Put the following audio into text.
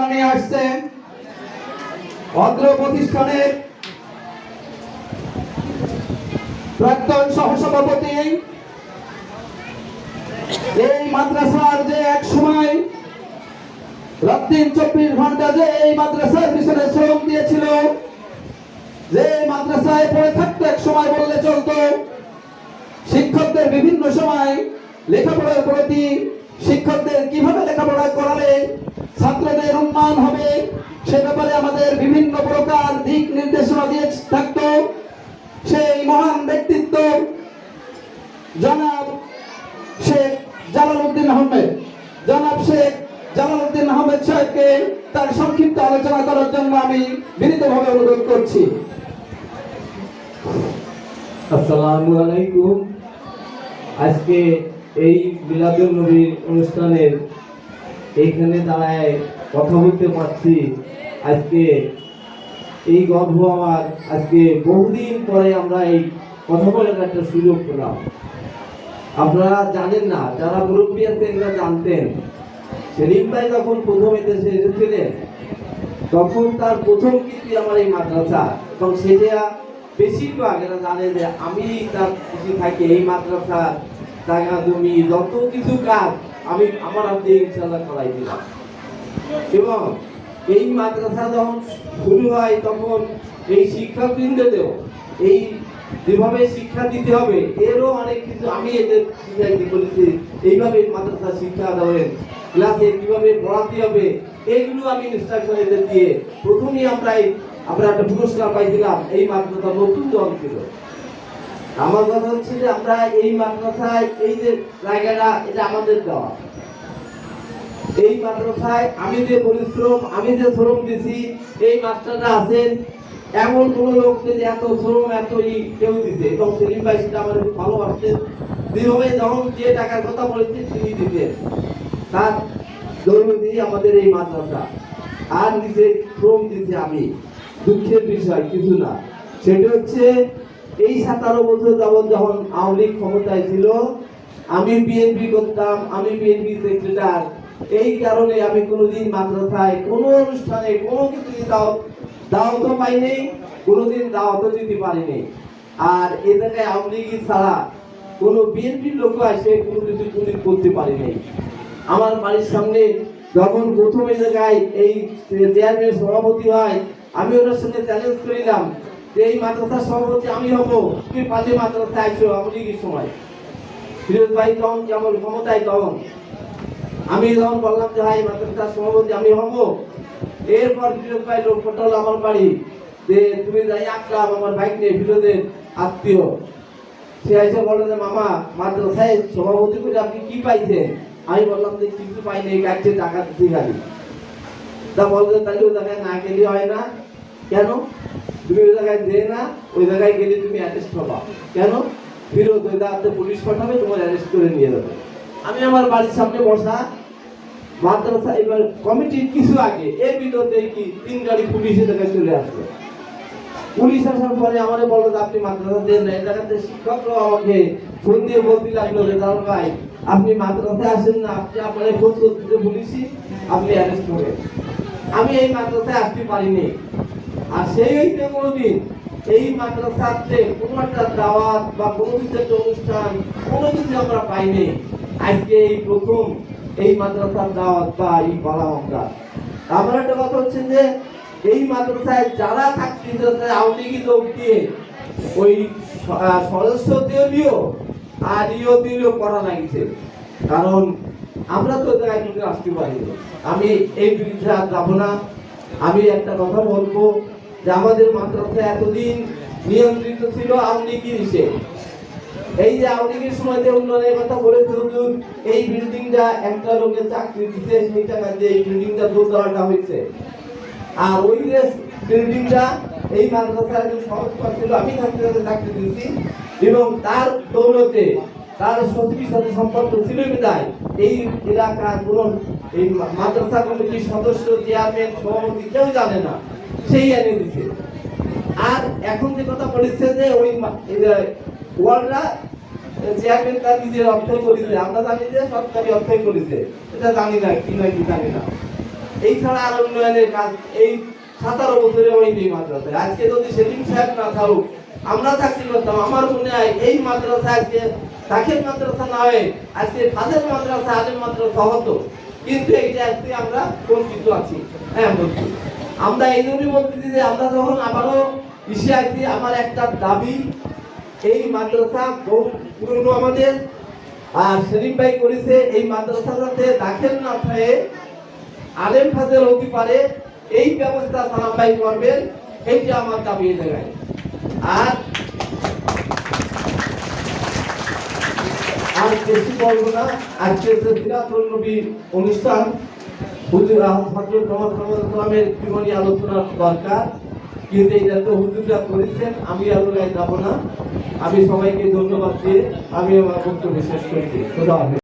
ঘোষণা নিয়ে আসছে অগ্র প্রতিষ্ঠানের প্রাক্তন সহসভাপতি। এই মাদ্রাসার যে এক সময় রাত্রিন চব্বিশ ঘণ্টা যে এই মাদ্রাসার পিছনে শ্রম দিয়েছিল, যে মাদ্রাসায় পড়ে থাকতো এক সময় বললে চলতো, শিক্ষকদের বিভিন্ন সময় লেখাপড়ার প্রতি শিক্ষকদের কীভাবে লেখাপড়া করালে ছাত্রদের উন্নয়ন হবে। সে ব্যাপারে আমাদের বিভিন্ন প্রকার দিক নির্দেশনা দিয়ে থাকতো। সেই মহান ব্যক্তিত্ব জনাব শেখ জালালউদ্দিন আহমেদ। জনাব শেখ জালালউদ্দিন আহমেদ সাহেবকে তার সংক্ষিপ্ত আলোচনা করার জন্য আমি বিনীতভাবে অনুরোধ করছি। আসসালামু আলাইকুম। আজকে এই মিলাদুল নবীর অনুষ্ঠানের এইখানে দাঁড়ায় কথা বলতে পারছি। আজকে এই গর্ব আমার আজকে বহুদিন পরে আমরা এই কথা বলার একটা সুযোগ পেলাম। আপনারা জানেন না, যারা মুরব্বী আছে এরা জানতেন। সেলিম ভাই যখন প্রথম এদেশে এসেছিলেন, তখন তার প্রথম কীর্তি আমার এই মাদ্রাসা। এবং সেটা বেশিরভাগ এরা জানে যে আমি তার খুশি থাকি, এই মাদ্রাসা জায়গা জমি যত কিছু কাজ আমি আমার হাতে ইনশাল্লাহ করাই দিলাম। এবং এই মাদ্রাসা যখন শুরু হয় তখন এই শিক্ষা শিক্ষকবৃন্দদেরও এই যেভাবে শিক্ষা দিতে হবে, এরও অনেক কিছু আমি এদের শিখাইতে বলেছি এইভাবে মাদ্রাসা শিক্ষা দেবেন ক্লাসে কীভাবে পড়াতে হবে, এগুলো আমি ইনস্ট্রাকশন এদের দিয়ে প্রথমেই আমরা আমরা একটা পুরস্কার পাইছিলাম, এই মাদ্রাসা নতুন দল ছিল। আমার কথা হচ্ছে যে আমরা এই মাদ্রাসায়, এই যে জায়গাটা, এটা আমাদের দেওয়া। এই মাদ্রাসায় আমি যে পরিশ্রম, আমি যে শ্রম দিছি, এই মাস্টাররা আছেন, এমন কোন লোক যে এত শ্রম, এত ই কেউ দিতে এবং সেলিম ভাই সেটা আমার খুব ভালোবাসতেন। যেভাবে যখন যে টাকার কথা বলেছে, তিনি দিতেন। তার দৌলতি আমাদের এই মাদ্রাসা। আর নিজে শ্রম দিতে আমি। দুঃখের বিষয়, কিছু না। সেটা হচ্ছে এই সাতারো বছর যাবৎ যখন আওয়ামী লীগ ক্ষমতায় ছিল, আমি বিএনপি করতাম, আমি বিএনপি সেক্রেটার এই কারণে আমি কোনোদিন মাদ্রাসায়, কোনো অনুষ্ঠানে, কোনো কিছু দাও দাওয়াতও পাইনি, কোনোদিন দাওয়াতও দিতে পারিনি। আর এ জায়গায় আওয়ামী লীগ ছাড়া কোনো বিএনপির লোক আসে কোনো কিছু কোনোদিন করতে পারিনি। আমার বাড়ির সামনে যখন প্রথম জায়গায় এই চেয়ারম্যান সভাপতি হয়, আমি ওনার সঙ্গে চ্যালেঞ্জ করিলাম। যে এই মাদ্রাসার সভাপতি আমি হব, তুমি পাশে মাদ্রাসা আইসো আওয়ামী লীগের সময়। ফিরোজ ভাই তখন যেমন ক্ষমতায় তখন? আমি যখন বললাম যে ভাই মাদ্রাসার সভাপতি আমি হব। এরপর ফিরোজ ভাই লোক পটাল আমার বাড়ি, যে, তুমি যাই আকরাম আমার বাইক নিয়ে ফিরোজের আত্মীয়। সে এসে বলল যে, মামা, মাদ্রাসায় সভাপতি করে আপনি কি পাইছেন? আমি বললাম যে, কিছু পাইনি এই কাছে টাকা দিতে খালি। তা বলল, তাহলে ওই জায়গায় না গেলে হয় না? কেন? তুমি ওই জায়গায় যে না, ওই জায়গায় গেলে তুমি অ্যারেস্ট হবা। কেন? ফিরোজ, ওই জায়গাতে পুলিশ পাঠাবে, তোমার অ্যারেস্ট করে নিয়ে যাবে। আমি আমার বাড়ির সামনে বসা, মাদ্রাসা, এবার কমিটির কিছু আগে, এর ভিতরে কি, তিন গাড়ি পুলিশের জায়গায় চলে আসলো। পুলিশ আসার পরে আমারে বলল যে, আপনি মাদ্রাসা দেন না জায়গাতে শিক্ষকরাও আমাকে ফোন দিয়ে বলতে লাগল যে দাদা ভাই, আপনি মাদ্রাসায় আসেন না, আপনি আপনার খোঁজ করতে পুলিশই, আপনি অ্যারেস্ট করেন আমি এই মাদ্রাসায় আসতে পারিনি। আর সেই হইতে কোনোদিন এই মাদ্রাসাতে কোনো একটা দাওয়াত বা কোনো কিছু অনুষ্ঠান কোনো কিছু আমরা পাইনি। আজকে এই প্রথম এই মাদ্রাসার দাওয়াত বা এই পালাম আমরা। আমার একটা কথা হচ্ছে যে এই মাদ্রাসায় যারা থাকতে লীগের লোক দিয়ে ওই স- আহ, সদস্য দিও আর ইও দিলেও করা লাগিছে। কারণ আমরা তো জায়গায় আসতে পারি। আমি এই বিরুদ্ধে আর যাব না। আমি একটা কথা বলব যে আমাদের মাদ্রাসা এতদিন নিয়ন্ত্রিত ছিল আওয়ামী লীগের এই যে আওয়ামী লীগের সময় যে উন্নয়নের কথা বলেছে হুজুর, এই বিল্ডিংটা একটা লোকের চাকরি দিতে সেই টাকা দিয়ে এই বিল্ডিংটা দূর দেওয়াটা হয়েছে আর ওই যে বিল্ডিংটা এই মাদ্রাসার একজন সংস্কার ছিল, আমি থাকতে চাকরি দিয়েছি এবং তার দৌলতে তার সচিবের সাথে সম্পর্ক ছিল বিদায়। এই এলাকার কোন এই মাদ্রাসা কমিটির সদস্য চেয়ারম্যান সভাপতি কেউ জানে না। সেই এনে দিছে। আর এখন যে কথা বলেছে যে ওই ওয়ার্ডরা চেয়ারম্যান তার নিজের অর্থ করেছে। আমরা জানি যে সরকারি অর্থ করেছে। এটা জানি না, কি না কি জানি না। এই ছাড়া আর উন্নয়নের কাজ, এই সতেরো বছরে হয়নি এই মাদ্রাসায়। আজকে যদি সেলিম সাহেব না থাকুক, আমরা চাকরি করতাম আমার মনে হয় এই মাদ্রাসা আজকে দাখিল মাদ্রাসা না হয়ে আজকে ফাজেল মাদ্রাসা, আলেম মাদ্রাসা হতো। কিন্তু এইটা আজকে আমরা বঞ্চিত আছি। হ্যাঁ বলছি আমরা এই জন্যই বলতেছি যে আমরা যখন আবারও ইসে আছি, আমার একটা দাবি, এই মাদ্রাসা বহু পুরনো আমাদের। আর সেলিম ভাই করেছে, এই মাদ্রাসা যাতে দাখিল না হয়ে আলেম ফাজেল হতে পারে এই ব্যবস্থা ভাই করবেন, এইটা আমার দাবি জায়গায় আর আর বলব না, আজকে নবী অনুষ্ঠান, হুজুর হজরত জীবনী আলোচনার দরকার। কিন্তু এটা তো করেছেন, আমি আলোচনায় যাব না। আমি সবাইকে ধন্যবাদ দিয়ে আমি আমার বক্তব্য শেষ করছি খোদা।